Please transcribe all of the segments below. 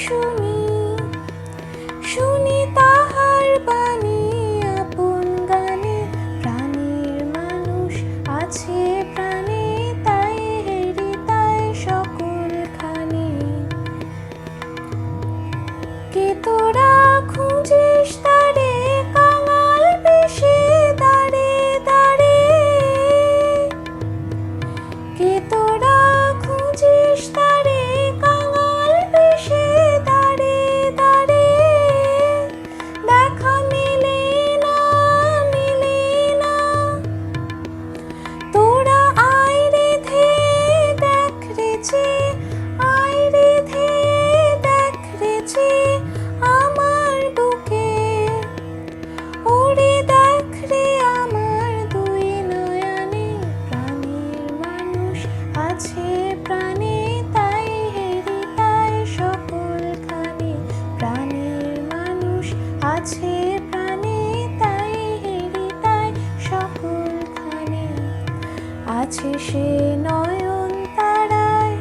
说。আছে সে নয়ন তারায়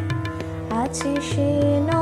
আছে সে নয়ন